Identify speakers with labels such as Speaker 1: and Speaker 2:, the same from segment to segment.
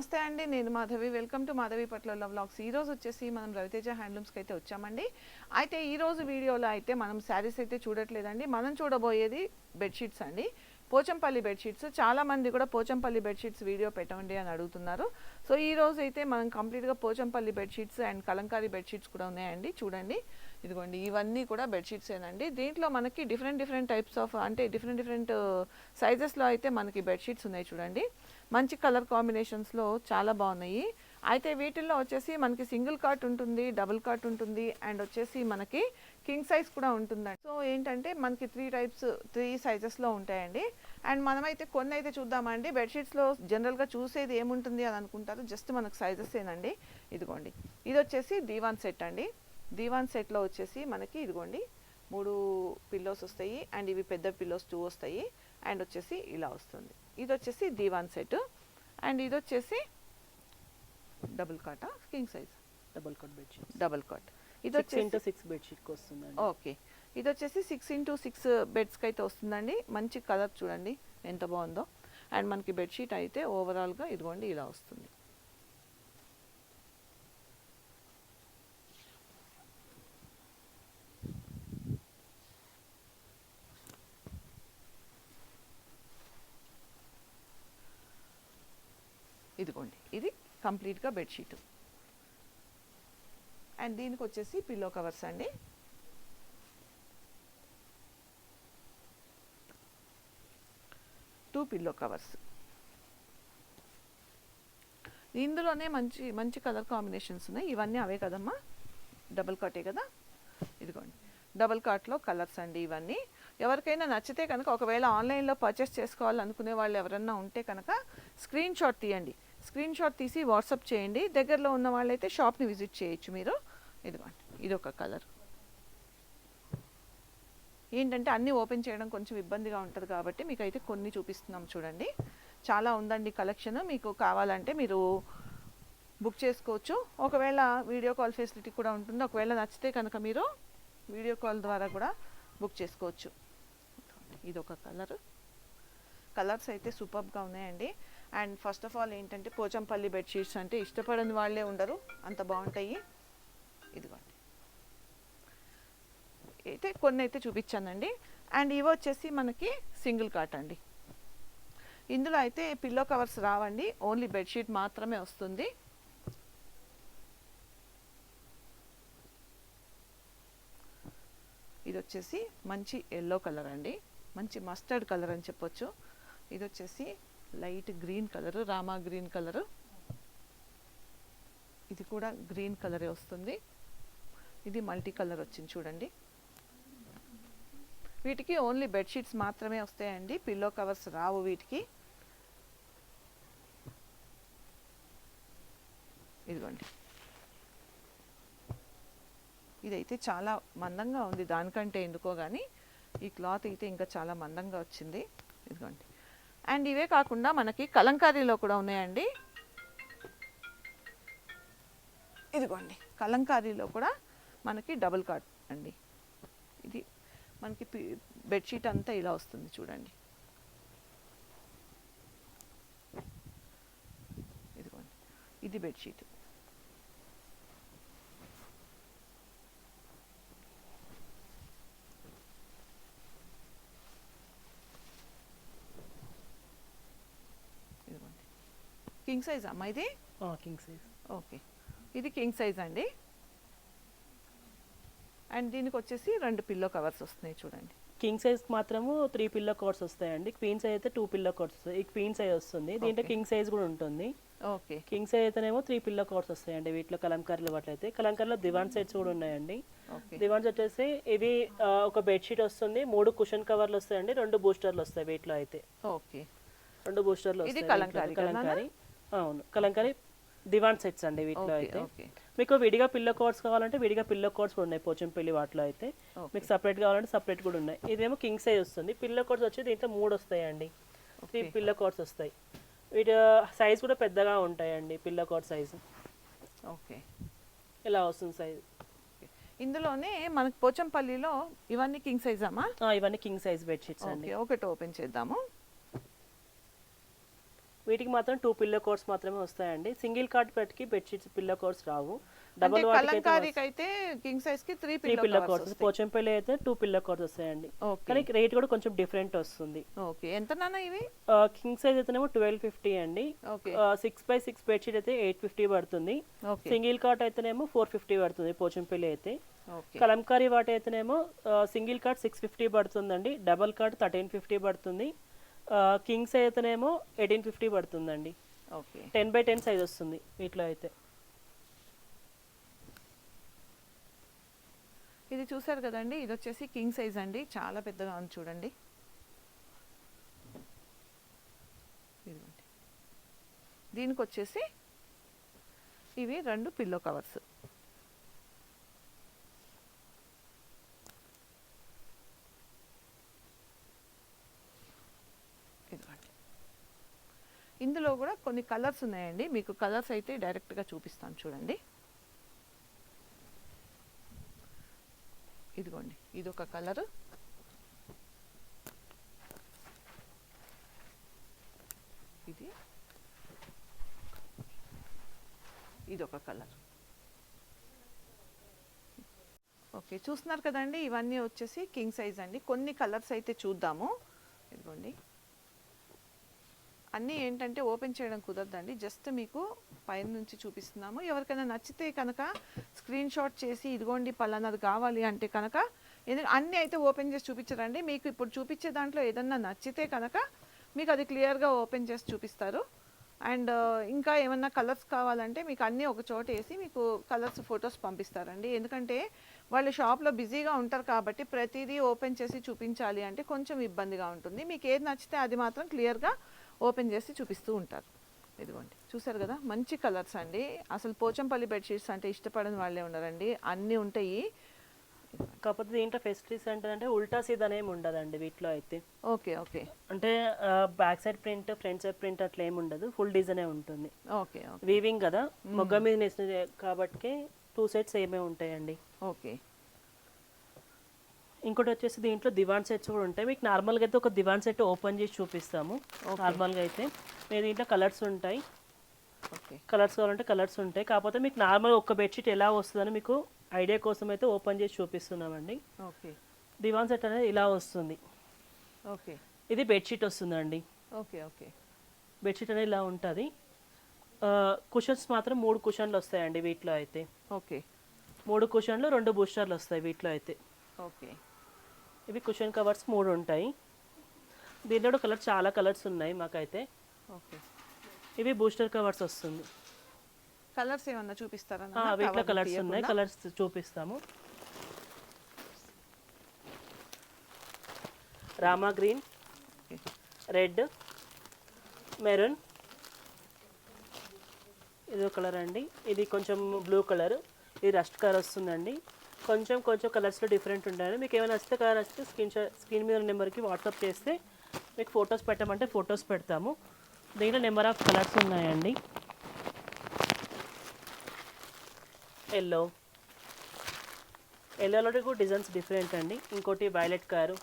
Speaker 1: నమస్తే అండి. నేను మాధవి. వెల్కమ్ టు మాధవి పట్ల వ్లాగ్స్. ఈ రోజు వచ్చేసి మనం రవితేజ హ్యాండ్లూమ్స్కి అయితే వచ్చామండి. అయితే ఈ రోజు వీడియోలో అయితే మనం శారీస్ అయితే చూడట్లేదండి. మనం చూడబోయేది బెడ్షీట్స్ అండి. పోచంపల్లి బెడ్షీట్స్. చాలా మంది కూడా పోచంపల్లి బెడ్షీట్స్ వీడియో పెట్టండి అని అడుగుతున్నారు. సో ఈ రోజు అయితే మనం కంప్లీట్గా Pochampally bedsheets and Kalamkari bedsheets కూడా ఉన్నాయండి. చూడండి. ఇదిగోండి. ఇవన్నీ కూడా బెడ్షీట్స్ ఏనండి దీంట్లో మనకి డిఫరెంట్ డిఫరెంట్ టైప్స్ ఆఫ్ అంటే డిఫరెంట్ డిఫరెంట్ సైజెస్లో అయితే మనకి బెడ్షీట్స్ ఉన్నాయి చూడండి. మంచి కలర్ కాంబినేషన్స్లో చాలా బాగున్నాయి. అయితే వీటిల్లో వచ్చేసి మనకి సింగిల్ కాట్ ఉంటుంది డబుల్ కాట్ ఉంటుంది అండ్ వచ్చేసి మనకి కింగ్ సైజ్ కూడా ఉంటుందండి. సో ఏంటంటే మనకి త్రీ టైప్స్ త్రీ సైజెస్లో ఉంటాయండి. అండ్ మనమైతే కొన్ని అయితే చూద్దామండి. బెడ్షీట్స్లో జనరల్గా చూసేది ఏముంటుంది అని అనుకుంటారు. జస్ట్ మనకు సైజెస్ ఏనండి. ఇదిగోండి. ఇది వచ్చేసి దీవాన్ సెట్ అండి. దీవాన్ సెట్లో వచ్చేసి మనకి ఇదిగోండి. మూడు పిల్లోస్ వస్తాయి. అండ్ ఇవి పెద్ద పిల్లోస్ టూ వస్తాయి. అండ్ వచ్చేసి ఇలా వస్తుంది. ఇది వచ్చేసి దీవాన్ సెట్ అండ్ ఇది వచ్చేసి డబుల్ కాటా king size
Speaker 2: double cot bedsheet
Speaker 1: double cot ఇది వచ్చేసి
Speaker 2: ఇంటూ సిక్స్ బెడ్షీట్కి వస్తుందండి.
Speaker 1: ఓకే ఇది వచ్చేసి సిక్స్ ఇంటూ సిక్స్ బెడ్స్కి అయితే వస్తుందండి. మంచి కలర్ చూడండి ఎంత బాగుందో. అండ్ మనకి బెడ్షీట్ అయితే ఓవరాల్గా ఇదిగోండి ఇలా వస్తుంది. ఇదిగోండి ఇది కంప్లీట్గా బెడ్షీట్. అండ్ దీనికి వచ్చేసి పిల్లో కవర్స్ అండి. Two pillow covers. ఇందులోనే మంచి మంచి కలర్ కాంబినేషన్స్ ఉన్నాయి. ఇవన్నీ అవే కదమ్మా. డబుల్ కాటే కదా. ఇదిగోండి. డబుల్ కాట్లో కలర్స్ అండి ఇవన్నీ. ఎవరికైనా నచ్చితే కనుక ఒకవేళ ఆన్లైన్లో పర్చేస్ చేసుకోవాలనుకునే వాళ్ళు ఎవరన్నా ఉంటే కనుక స్క్రీన్ షాట్ తీయండి. స్క్రీన్ షాట్ తీసి వాట్సాప్ చేయండి. దగ్గరలో ఉన్న వాళ్ళైతే షాప్ని విజిట్ చేయొచ్చు మీరు. ఇదిగోండి ఇది ఒక కలర్. ఏంటంటే అన్నీ ఓపెన్ చేయడం కొంచెం ఇబ్బందిగా ఉంటుంది కాబట్టి మీకు అయితే కొన్ని చూపిస్తున్నాం చూడండి. చాలా ఉందండి కలెక్షన్. మీకు కావాలంటే మీరు బుక్ చేసుకోవచ్చు. ఒకవేళ వీడియో కాల్ ఫెసిలిటీ కూడా ఉంటుంది. ఒకవేళ నచ్చితే కనుక మీరు వీడియో కాల్ ద్వారా కూడా బుక్ చేసుకోవచ్చు. ఇది ఒక కలర్. కలర్స్ అయితే సూపర్గా ఉన్నాయండి. అండ్ ఫస్ట్ ఆఫ్ ఆల్ ఏంటంటే పోచంపల్లి బెడ్షీట్స్ అంటే ఇష్టపడని వాళ్ళే ఉండరు. అంత బాగుంటాయి. ఇదిగోండి. అయితే కొన్ని అయితే చూపించానండి. అండ్ ఇవి వచ్చేసి మనకి సింగిల్ కాట్ అండి. ఇందులో అయితే పిల్లో కవర్స్ రావండి. ఓన్లీ బెడ్షీట్ మాత్రమే వస్తుంది. ఇది వచ్చేసి మంచి ఎల్లో కలర్ అండి. మంచి మస్టర్డ్ కలర్ అని చెప్పొచ్చు. ఇది వచ్చేసి light green colour Rama green colour. ఇది కూడా గ్రీన్ కలరే వస్తుంది. ఇది మల్టీ కలర్ వచ్చింది చూడండి. వీటికి ఓన్లీ బెడ్షీట్స్ మాత్రమే వస్తాయండి. పిల్లో కవర్స్ రావు వీటికి. ఇదిగోండి. ఇదైతే చాలా మందంగా ఉంది. దానికంటే ఎందుకో కానీ ఈ క్లాత్ అయితే ఇంకా చాలా మందంగా వచ్చింది. ఇదిగోండి. అండ్ ఇవే కాకుండా మనకి కలంకారీలో కూడా ఉన్నాయండి. ఇదిగోండి కలంకారీలో కూడా మనకి డబుల్ కాట్ అండి. ఇది మనకి బెడ్షీట్ అంతా ఇలా వస్తుంది చూడండి. ఇదిగోండి ఇది బెడ్షీట్ ఇదిగోండి కింగ్ సైజ్ అమ్మా ఇది?
Speaker 2: King size.
Speaker 1: ఓకే. ఇది కింగ్ సైజ్ అండి. అండ్ దీనికి వచ్చేసి రెండు పిల్లో కవర్స్ వస్తున్నాయి చూడండి.
Speaker 2: కింగ్ సైజ్ మాత్రము త్రీ పిల్లో కోట్స్ వస్తాయండి. క్వీన్ సైజ్ అయితే టూ పిల్లో కోట్స్ వస్తాయి. ఈ క్వీన్ సైజ్ వస్తుంది. దీంట్లో. కింగ్ సైజ్ కూడా ఉంటుంది.
Speaker 1: ఓకే.
Speaker 2: కింగ్ సైజ్ అయితేనేమో త్రీ పిల్లో కోట్స్ వస్తాయండి. వీటిలో కలంకారీలు అట్లయితే కలంకారీలో దివాన్ సెట్స్ కూడా ఉన్నాయండి. దివాన్స్ వచ్చేసి ఇవి ఒక బెడ్షీట్ వస్తుంది. మూడు కుషన్ కవర్లు వస్తాయండి. రెండు బూస్టర్లు వస్తాయి వీటిలో అయితే.
Speaker 1: ఓకే.
Speaker 2: రెండు బూస్టర్లు వస్తాయి?
Speaker 1: కలంకారీ
Speaker 2: అవును. కలంకారీ దివాన్ సెట్స్ అండి వీటిలో అయితే. మీకు విడిగా పిల్లో కోట్స్ కావాలంటే విడిగా పిల్లో కోట్స్ కూడా ఉన్నాయి పోచంపల్లి వాటిలో అయితే. మీకు సపరేట్ కావాలంటే సపరేట్ కూడా ఉన్నాయి. ఇదేమో కింగ్ సైజ్ వస్తుంది. పిల్లో కోట్స్ వచ్చి దీంట్లో మూడు వస్తాయండి. త్రీ. పిల్లో కోట్స్ వస్తాయి. వీటి సైజ్ కూడా పెద్దగా ఉంటాయండి పిల్లో కోట్ సైజ్.
Speaker 1: ఓకే.
Speaker 2: ఇలా వస్తుంది సైజ్?
Speaker 1: ఇందులోనే మనకి పోచంపల్లిలో ఇవన్నీ కింగ్ సైజ్ అమ్మా?
Speaker 2: ఇవన్నీ కింగ్ సైజ్ బెడ్షీట్స్ అండి.
Speaker 1: ఓకే ఒకటి ఓపెన్ చేద్దాము.
Speaker 2: వీటికి మాత్రం టూ పిల్లో కోర్స్ మాత్రమే వస్తాయండి. సింగిల్ కార్డ్ పెట్టుకి బెడ్షీట్స్ పిల్లో కోర్స్ రావు. డబల్
Speaker 1: కలంకారీకి అయితే king సైజ్కి three
Speaker 2: three pillow covers Pochampally అయితే టూ పిల్లో కోర్స్ వస్తాయండి. కానీ రేట్ కూడా కొంచెం డిఫరెంట్ వస్తుంది.
Speaker 1: ఓకే ఎంత నాన్న ఇవి
Speaker 2: కింగ్ సైజ్ అయితేనేమో ట్వెల్వ్ ఫిఫ్టీ అండి. సిక్స్ బై సిక్స్ బెడ్షీట్ అయితే ఎయిట్ ఫిఫ్టీ పడుతుంది. సింగిల్ కాట్ అయితేనేమో ఫోర్ ఫిఫ్టీ పడుతుంది పోచంపల్లి అయితే. కలంకారీ వాటి అయితేనేమో సింగిల్ కార్డ్ సిక్స్ ఫిఫ్టీ పడుతుందండి. డబల్ కార్డ్ థర్టీన్ ఫిఫ్టీ పడుతుంది. కింగ్ సైజ్ అయితేనేమో ఎయిటీన్ ఫిఫ్టీ పడుతుందండి.
Speaker 1: Okay
Speaker 2: ten by ten size వస్తుంది వీటిలో అయితే.
Speaker 1: ఇది చూసారు కదండి ఇది వచ్చేసి కింగ్ సైజ్ అండి చాలా పెద్దగా ఉంది చూడండి. దీనికి వచ్చేసి ఇవి రెండు పిల్లో కవర్స్ ఇదిగోండి ఇందులో కూడా కొన్ని కలర్స్ ఉన్నాయండి. మీకు కలర్స్ అయితే డైరెక్ట్గా చూపిస్తాను చూడండి. ఇదిగోండి ఇది ఒక కలరు. ఇది. ఇది ఒక కలర్. ఓకే చూస్తున్నారు కదండి ఇవన్నీ వచ్చేసి కింగ్ సైజ్ అండి. కొన్ని కలర్స్ అయితే చూద్దాము. ఇదిగోండి. అన్నీ ఏంటంటే ఓపెన్ చేయడం కుదరదండి. జస్ట్ మీకు పైన నుంచి చూపిస్తున్నాము. ఎవరికైనా నచ్చితే కనుక స్క్రీన్ షాట్ చేసి ఇదిగోండి పలానాది కావాలి అంటే కనుక ఎందుకంటే అన్నీ అయితే ఓపెన్ చేసి చూపించరండి. మీకు ఇప్పుడు చూపించే దాంట్లో ఏదన్నా నచ్చితే కనుక మీకు అది క్లియర్గా ఓపెన్ చేసి చూపిస్తారు. అండ్ uh, ఇంకా ఏమన్నా కలర్స్ కావాలంటే మీకు అన్నీ ఒక చోట వేసి మీకు కలర్స్ ఫొటోస్ పంపిస్తారండి. ఎందుకంటే వాళ్ళు షాప్లో బిజీగా ఉంటారు కాబట్టి ప్రతిదీ ఓపెన్ చేసి చూపించాలి అంటే కొంచెం ఇబ్బందిగా ఉంటుంది. మీకు ఏది నచ్చితే అది మాత్రం క్లియర్గా ఓపెన్ చేసి చూపిస్తూ ఉంటారు. ఇదిగోండి. చూసారు కదా? మంచి కలర్స్ అండి. అసలు పోచంపల్లి బెడ్షీట్స్ అంటే ఇష్టపడని వాళ్ళే ఉన్నారండి. అన్నీ ఉంటాయి.
Speaker 2: కాకపోతే దీంట్లో ఫెసిలిటీస్ అంటే ఉల్టా సీదా ఏమి ఉండదండి వీటిలో అయితే.
Speaker 1: Okay okay.
Speaker 2: అంటే back side print front side print అట్లా ఏమి ఉండదు. ఫుల్ డిజైనే ఉంటుంది.
Speaker 1: Okay okay.
Speaker 2: వీవింగ్ కదా? మొగ్గ మీద నేసిన కాబట్టి టూ సైడ్స్ ఏమే ఉంటాయండి.
Speaker 1: ఓకే.
Speaker 2: ఇంకోటి వచ్చేసి దీంట్లో దివాన్ సెట్స్ కూడా ఉంటాయి. మీకు నార్మల్గా అయితే ఒక దివాన్ సెట్ ఓపెన్ చేసి చూపిస్తాము. నార్మల్గా అయితే. మీరు దీంట్లో కలర్స్ ఉంటాయి.
Speaker 1: ఓకే.
Speaker 2: కలర్స్ కావాలంటే కలర్స్ ఉంటాయి. కాకపోతే మీకు నార్మల్ ఒక బెడ్షీట్ ఎలా వస్తుందని మీకు ఐడియా కోసం అయితే ఓపెన్ చేసి చూపిస్తున్నామండి.
Speaker 1: ఓకే.
Speaker 2: దివాన్ సెట్ అనేది ఇలా వస్తుంది.
Speaker 1: ఓకే.
Speaker 2: ఇది బెడ్షీట్ వస్తుందండి.
Speaker 1: Okay okay.
Speaker 2: బెడ్షీట్ అనేది ఇలా ఉంటుంది. కుషన్స్ మాత్రం మూడు కుషన్లు వస్తాయండి వీటిలో అయితే.
Speaker 1: ఓకే.
Speaker 2: మూడు కుషన్లు రెండు బూస్టర్లు వస్తాయి వీటిలో అయితే.
Speaker 1: ఓకే.
Speaker 2: ఇవి కుషన్ కవర్స్ మూడు ఉంటాయి. కూడా కలర్ చాలా కలర్స్ ఉన్నాయి మాకైతే.
Speaker 1: ఓకే.
Speaker 2: ఇవి బూస్టర్ కవర్స్ వస్తుంది.
Speaker 1: కలర్స్ ఏమన్నా చూపిస్తారా?
Speaker 2: వీటిలో కలర్స్ ఉన్నాయి? కలర్స్ చూపిస్తాము. రామా గ్రీన్. రెడ్ మెరూన్ ఇది కలర్ అండి. ఇది కొంచెం బ్లూ కలర్ ఇది రస్ట్ కలర్ వస్తుందండి. కొంచెం కొంచెం కలర్స్లో డిఫరెంట్ ఉంటాయండి మీకు ఏమైనా నచ్చితే కలర్ నచ్చితే స్క్రీన్ స్క్రీన్ మీద నెంబర్కి వాట్సాప్ చేస్తే మీకు ఫొటోస్ పెట్టమంటే ఫొటోస్ పెడతాము. దీంట్లో నెంబర్ ఆఫ్ కలర్స్ ఉన్నాయండి. ఎల్లో ఎల్లోలో కూడా డిజైన్స్ డిఫరెంట్ అండి. ఇంకోటి వైలెట్ కారు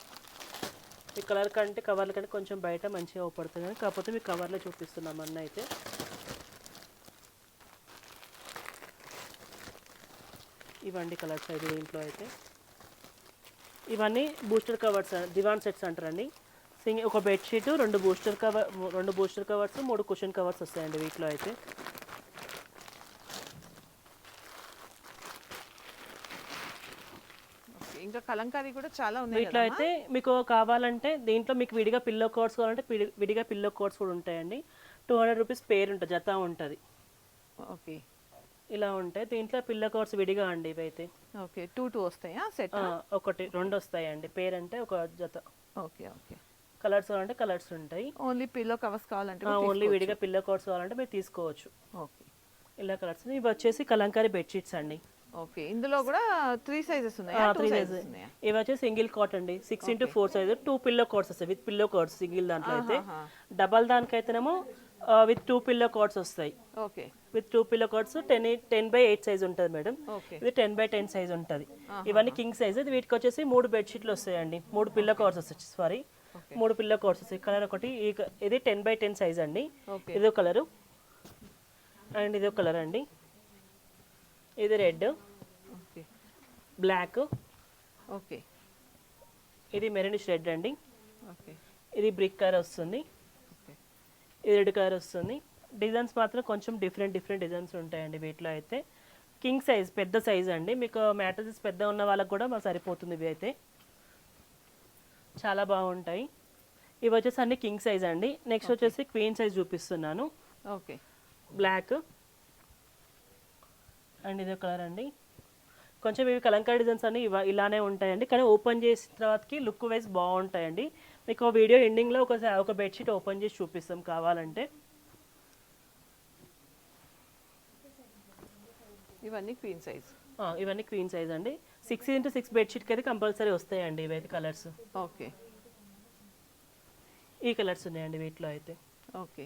Speaker 2: ఈ కలర్ కంటే కవర్ల కంటే కొంచెం బయట మంచిగా అవపడుతుంది. కానీ కాకపోతే మీకు కవర్లో చూపిస్తున్నాం అన్న అయితే ఇవండి కలర్స్ అయితే దీంట్లో అయితే. ఇవన్నీ బూస్టర్ కవర్స్ దివాన్ సెట్స్ అంటారండి. సింగ్ ఒక బెడ్షీట్ రెండు బూస్టర్ కవర్ రెండు బూస్టర్ కవర్స్ మూడు కుషన్ కవర్స్ వస్తాయండి వీటిలో అయితే.
Speaker 1: ఇంకా కలంకారీ కూడా చాలా ఉన్నాయి
Speaker 2: వీటిలో? అయితే మీకు కావాలంటే దీంట్లో మీకు విడిగా పిల్లో కోడ్స్ కావాలంటే విడిగా పిల్లో కోడ్స్ కూడా ఉంటాయండి. టూ హండ్రెడ్ రూపీస్ పేరు ఉంటుంది జత ఉంటుంది.
Speaker 1: ఓకే.
Speaker 2: ఇలా ఉంటాయి. దీంట్లో పిల్లో కోడ్స్ విడిగా అండి ఇవైతే.
Speaker 1: ఓకే టూ టూ వస్తాయా? సెట్?
Speaker 2: ఒకటి రెండు వస్తాయండి. పేరు అంటే ఒక జత.
Speaker 1: Okay okay.
Speaker 2: కలర్స్ కావాలంటే కలర్స్ ఉంటాయి.
Speaker 1: ఓన్లీ పిల్లో కవర్స్ కావాలంటే
Speaker 2: ఓన్లీ విడిగా పిల్లో కోడ్స్ కావాలంటే మీరు తీసుకోవచ్చు.
Speaker 1: ఓకే.
Speaker 2: ఇలా కలర్స్. ఇవి వచ్చేసి కలంకారీ బెడ్షీట్స్ అండి.
Speaker 1: ఓకే ఇందులో కూడా త్రీ సైజెస్ ఉన్నాయా?
Speaker 2: త్రీ
Speaker 1: సైజెస్ ఉన్నాయా?
Speaker 2: ఇవి వచ్చేసి సింగిల్ కాట్ అండి. Six into four size two pillow covers వస్తాయి విత్ పిల్లో కోడ్స్ సింగిల్ దాంట్లో అయితే. డబల్ దానికైతేనేమో విత్ టూ పిల్లో కోడ్స్ వస్తాయి.
Speaker 1: Okay
Speaker 2: with two pillow covers ten ten by eight size ఉంటుంది మేడం. ఇది టెన్ బై టెన్ సైజ్ ఉంటుంది. ఇవన్నీ king size ఇది వీటికి వచ్చేసి మూడు బెడ్షీట్లు వస్తాయండి. మూడు పిల్లో కవర్స్ వస్తాయి సారీ మూడు పిల్ల కోర్సెస్ ఈ కలర్ ఒకటి ఇది టెన్ బై టెన్ సైజ్ అండి. ఇదో కలరు అండ్ ఇదో కలర్ అండి. ఇది రెడ్ బ్లాక్
Speaker 1: ఓకే
Speaker 2: ఇది మెరూనిష్ రెడ్ అండి.
Speaker 1: ఓకే
Speaker 2: ఇది బ్రిక్ కలర్ వస్తుంది. రెడ్ కలర్ వస్తుంది. డిజైన్స్ మాత్రం కొంచెం డిఫరెంట్ డిఫరెంట్ డిజైన్స్ ఉంటాయండి వీటిలో అయితే. కింగ్ సైజ్ పెద్ద సైజ్ అండి. మీకు మ్యాట్రసెస్ పెద్ద ఉన్న వాళ్ళకి కూడా మాకు సరిపోతుంది ఇవి అయితే. చాలా బాగుంటాయి. ఇవి వచ్చేసి అన్ని కింగ్ సైజ్ అండి. నెక్స్ట్ వచ్చేసి క్వీన్ సైజ్ చూపిస్తున్నాను.
Speaker 1: ఓకే.
Speaker 2: బ్లాక్. అండ్ ఇదే కలర్ అండి. కొంచెం ఇవి కలంకారీ డిజైన్స్ అన్ని ఇలానే ఉంటాయండి. కానీ ఓపెన్ చేసిన తర్వాతకి లుక్ వైజ్ బాగుంటాయండి. మీకు వీడియో ఎండింగ్లో ఒక ఒక బెడ్షీట్ ఓపెన్ చేసి చూపిస్తాం కావాలంటే.
Speaker 1: ఇవన్నీ క్వీన్ సైజ్.
Speaker 2: ఇవన్నీ క్వీన్ సైజ్ అండి. సిక్స్ ఇంటూ సిక్స్ బెడ్షీట్కి అయితే కంపల్సరీ వస్తాయండి ఇవైతే కలర్స్.
Speaker 1: ఓకే.
Speaker 2: ఈ కలర్స్ ఉన్నాయండి వీటిలో అయితే.
Speaker 1: ఓకే.